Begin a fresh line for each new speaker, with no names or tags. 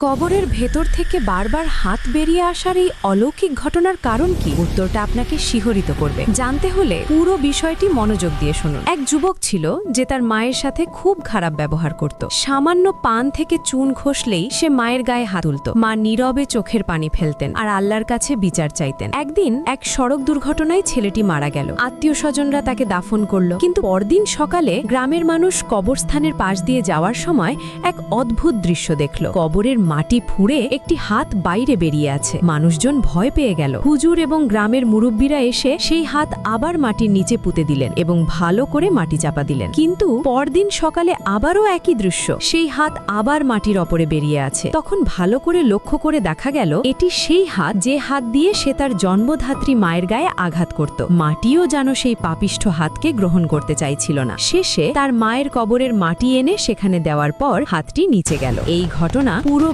কবরের ভেতর থেকে বারবার হাত বেরিয়ে আসার এই অলৌকিক ঘটনার কারণ কি? উত্তরটা আপনাকে শিহরিত করবে। জানতে হলে পুরো বিষয়টি মনোযোগ দিয়ে শুনুন। এক যুবক ছিল যে তার মায়ের সাথে খুব খারাপ ব্যবহার করত। সামান্য পান থেকে চুন ঘষলেই সে মায়ের গায়ে হাত তুলত। মা নীরবে চোখের পানি ফেলতেন আর আল্লাহর কাছে বিচার চাইতেন। একদিন এক সড়ক দুর্ঘটনায় ছেলেটি মারা গেল। আত্মীয় স্বজনরা তাকে দাফন করল। কিন্তু পরদিন সকালে গ্রামের মানুষ কবরস্থানের পাশ দিয়ে যাওয়ার সময় এক অদ্ভুত দৃশ্য দেখল। কবরের মাটি ফুঁড়ে একটি হাত বাইরে বেরিয়ে আছে। মানুষজন ভয় পেয়ে গেল। হুজুর এবং গ্রামের মুরব্বীরা এসে সেই হাত আবার মাটির নিচে পুঁতে দিলেন এবং ভালো করে মাটি চাপা দিলেন। কিন্তু পরদিন সকালে আবারও একই দৃশ্য। সেই হাত আবার মাটির ওপরে বেরিয়ে আছে। তখন ভালো করে লক্ষ্য করে দেখা গেল, এটি সেই হাত যে হাত দিয়ে সে তার জন্মধাত্রী মায়ের গায়ে আঘাত করত। মাটিও যেন সেই পাপিষ্ঠ হাতকে গ্রহণ করতে চাইছিল না। শেষে তার মায়ের কবরের মাটি এনে সেখানে দেওয়ার পর হাতটি নিচে গেল। এই ঘটনা পুরো